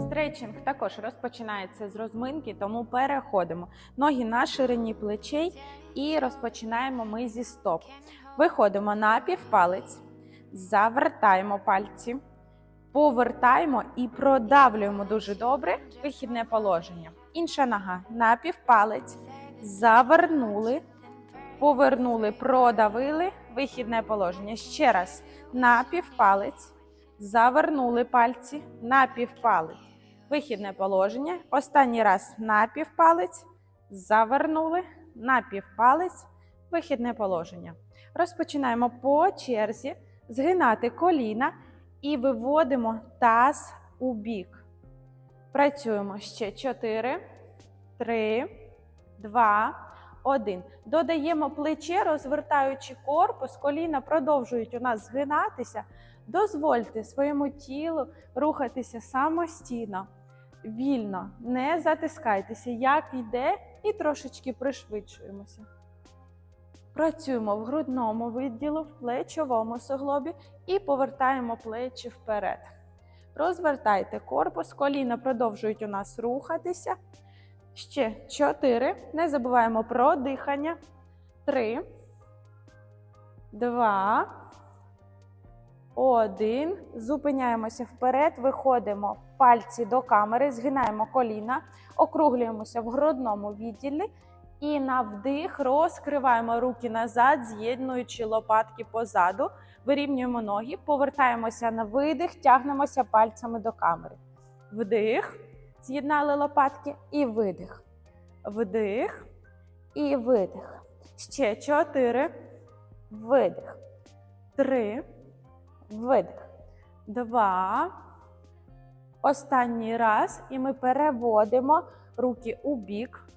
Стретчинг також розпочинається з розминки, тому переходимо. Ноги на ширині плечей і розпочинаємо ми зі стоп. Виходимо на півпалець, завертаємо пальці, повертаємо і продавлюємо дуже добре вихідне положення. Інша нога на півпалець, завернули, повернули, продавили вихідне положення. Ще раз на півпалець, завернули пальці на півпалець. Вихідне положення. Останній раз на півпалець, завернули на півпалець, вихідне положення. Розпочинаємо по черзі згинати коліна і виводимо таз у бік. Працюємо ще 4, 3, 2, 1. Додаємо плече, розвертаючи корпус, коліна продовжують у нас згинатися. Дозвольте своєму тілу рухатися самостійно, вільно, не затискайтеся, як йде, і трошечки пришвидшуємося. Працюємо в грудному відділу, в плечовому суглобі і повертаємо плечі вперед. Розвертайте корпус, коліна продовжують у нас рухатися. Ще 4. Не забуваємо про дихання. 3, 2, 1. Зупиняємося вперед, виходимо пальці до камери, згинаємо коліна, округлюємося в грудному відділі. І на вдих розкриваємо руки назад, з'єднуючи лопатки позаду, вирівнюємо ноги, повертаємося на видих, тягнемося пальцями до камери. Вдих, з'єднали лопатки і видих. Вдих і видих. Ще чотири. Видих. Три. Видих. Два. Останній раз. І ми переводимо руки у бік.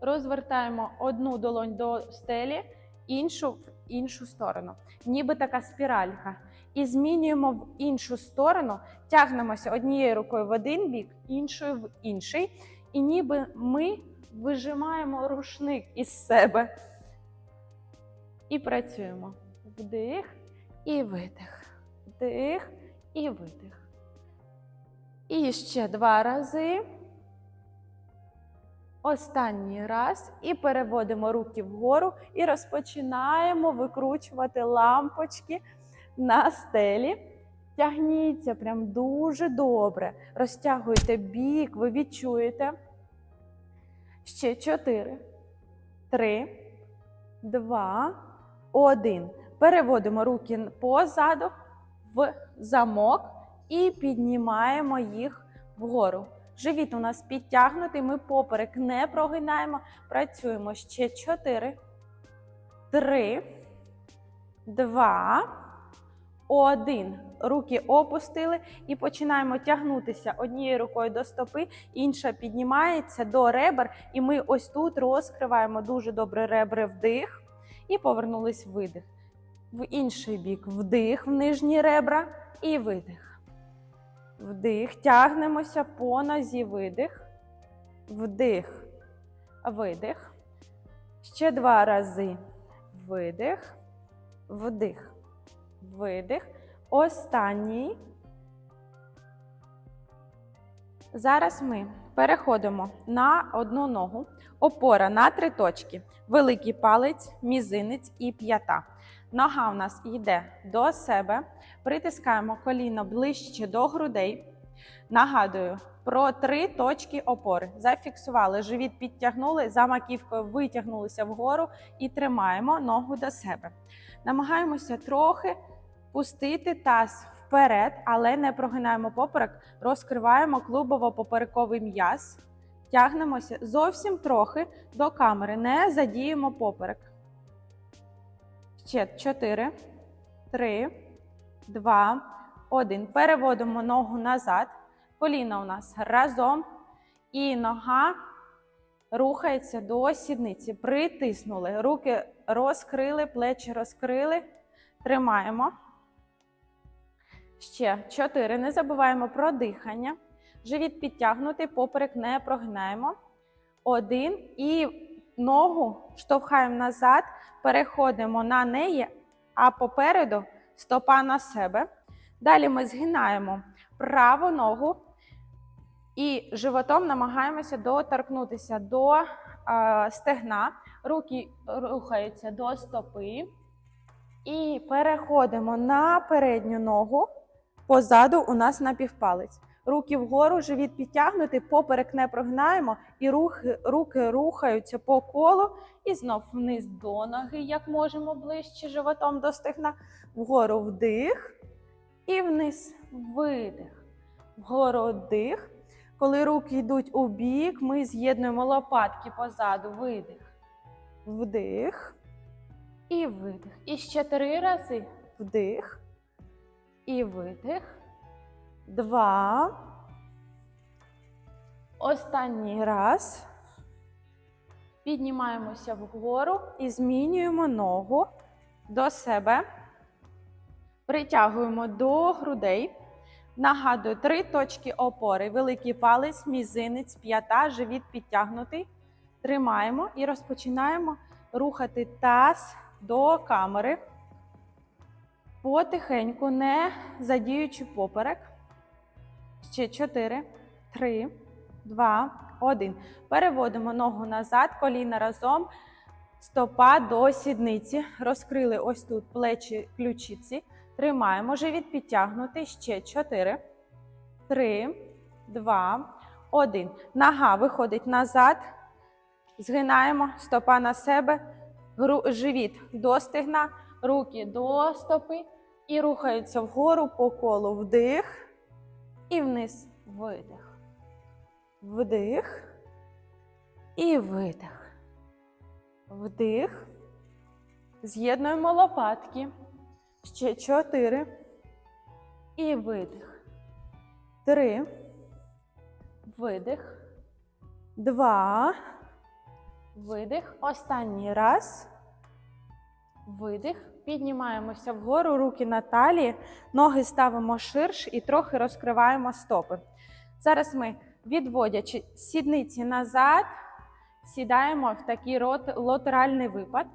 Розвертаємо одну долонь до стелі, іншу в іншу сторону, ніби така спіралька. І змінюємо в іншу сторону, тягнемося однією рукою в один бік, іншою в інший. І ніби ми вижимаємо рушник із себе. І працюємо. Вдих і видих. Вдих і видих. І ще два рази. Останній раз і переводимо руки вгору і розпочинаємо викручувати лампочки на стелі. Тягніться прям дуже добре. Розтягуйте бік, ви відчуєте. Ще 4, 3, 2, 1. Переводимо руки позаду в замок і піднімаємо їх вгору. Живіт у нас підтягнутий, ми поперек не прогинаємо. Працюємо ще 4, 3, 2, 1. Руки опустили і починаємо тягнутися однією рукою до стопи, інша піднімається до ребер. І ми ось тут розкриваємо дуже добре ребри вдих і повернулись видих. В інший бік вдих в нижні ребра і видих. Вдих, тягнемося по нозі, видих, вдих, видих. Ще два рази. Видих, вдих, видих. Останній. Зараз ми переходимо на одну ногу. Опора на три точки. Великий палець, мізинець і п'ята. Нога у нас йде до себе. Притискаємо коліно ближче до грудей. Нагадую про три точки опори. Зафіксували, живіт підтягнули, за маківкою витягнулися вгору і тримаємо ногу до себе. Намагаємося трохи пустити таз вперед, але не прогинаємо поперек, розкриваємо клубово-поперековий м'яз. Тягнемося зовсім трохи до камери, не задіємо поперек. Ще 4, 3, 2, 1. Переводимо ногу назад. Коліна у нас разом. І нога рухається до сідниці. Притиснули. Руки розкрили, плечі розкрили. Тримаємо. Ще 4. Не забуваємо про дихання. Живіт підтягнутий, поперек не прогинаємо. Один. І ногу штовхаємо назад, переходимо на неї, а попереду стопа на себе. Далі ми згинаємо праву ногу і животом намагаємося доторкнутися до е, стегна. Руки рухаються до стопи. І переходимо на передню ногу. Позаду у нас напівпалець. Руки вгору, живіт підтягнутий, поперек не прогинаємо, і рухи, руки рухаються по колу. І знов вниз до ноги, як можемо ближче животом до стегна. Вгору вдих і вниз видих. Вгору вдих. Коли руки йдуть у бік, ми з'єднуємо лопатки позаду. Видих. Вдих. І видих. І ще три рази. Вдих. І видих. Два. Останній раз. Піднімаємося вгору і змінюємо ногу до себе. Притягуємо до грудей. Нагадую, три точки опори. Великий палець, мізинець, п'ята, живіт підтягнутий. Тримаємо і розпочинаємо рухати таз до камери. Потихеньку, не задіючи поперек. Ще 4, 3, 2, 1. Переводимо ногу назад, коліна разом, стопа до сідниці. Розкрили ось тут плечі ключиці. Тримаємо. Живіт підтягнутий. Ще 4, 3, 2, 1. Нога виходить назад. Згинаємо стопа на себе. Живіт до стегна, руки до стопи. І рухаються вгору по колу. Вдих. І вниз видих. Вдих. І видих. Вдих. З'єднуємо лопатки. Ще чотири. І видих. Три. Видих. Два. Видих. Останній раз. Видих. Піднімаємося вгору, руки на талії, ноги ставимо ширш і трохи розкриваємо стопи. Зараз ми, відводячи сідниці назад, сідаємо в такий латеральний випад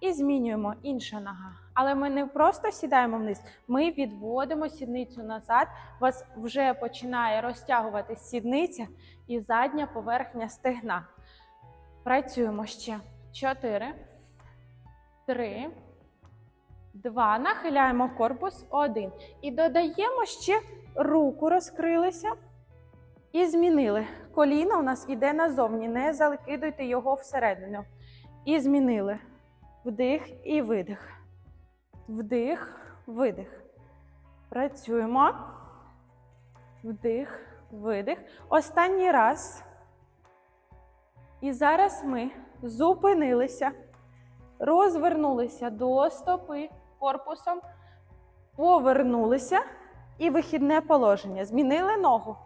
і змінюємо інша нога. Але ми не просто сідаємо вниз, ми відводимо сідницю назад. У вас вже починає розтягуватись сідниця і задня поверхня стегна. Працюємо ще. Чотири, три, два. Нахиляємо корпус. Один. І додаємо ще руку розкрилися. І змінили. Коліно у нас іде назовні. Не закидуйте його всередину. І змінили. Вдих і видих. Вдих, видих. Працюємо. Вдих, видих. Останній раз. І зараз ми зупинилися, розвернулися до стопи корпусом, повернулися і вихідне положення. Змінили ногу.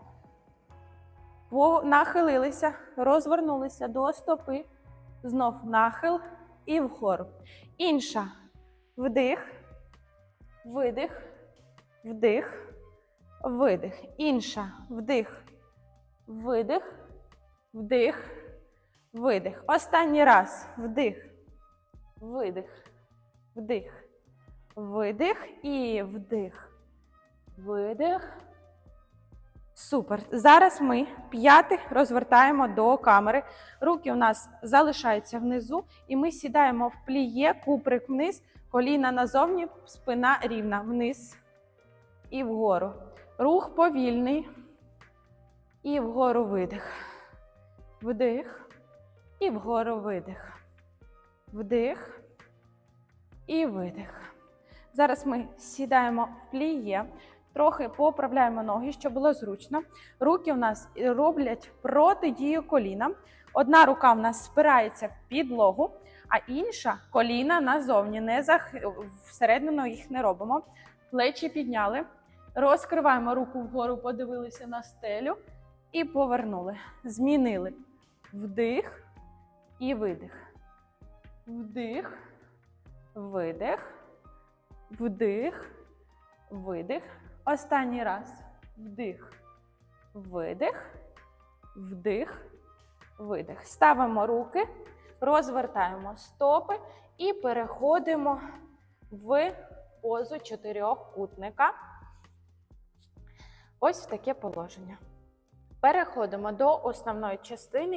Нахилилися, розвернулися до стопи, знов нахил і вгору. Інша. Вдих, видих, вдих, видих. Інша. Вдих, видих, вдих, видих. Останній раз. Вдих, видих, вдих, видих і вдих, видих. Супер. Зараз ми п'яти розвертаємо до камери. Руки у нас залишаються внизу, і ми сідаємо в пліє, куприк вниз, коліна назовні, спина рівна вниз і вгору. Рух повільний. І вгору видих. Вдих. І вгору видих. Вдих. І видих. Зараз ми сідаємо в пліє. Трохи поправляємо ноги, щоб було зручно. Руки у нас роблять протидію коліна. Одна рука в нас спирається в підлогу, а інша коліна назовні. Не зах... Всередину їх не робимо. Плечі підняли. Розкриваємо руку вгору, подивилися на стелю і повернули. Змінили. Вдих і видих. Вдих, видих, вдих, видих. Останній раз. Вдих, видих, вдих, видих. Ставимо руки, розвертаємо стопи і переходимо в позу чотирьохкутника. Ось в таке положення. Переходимо до основної частини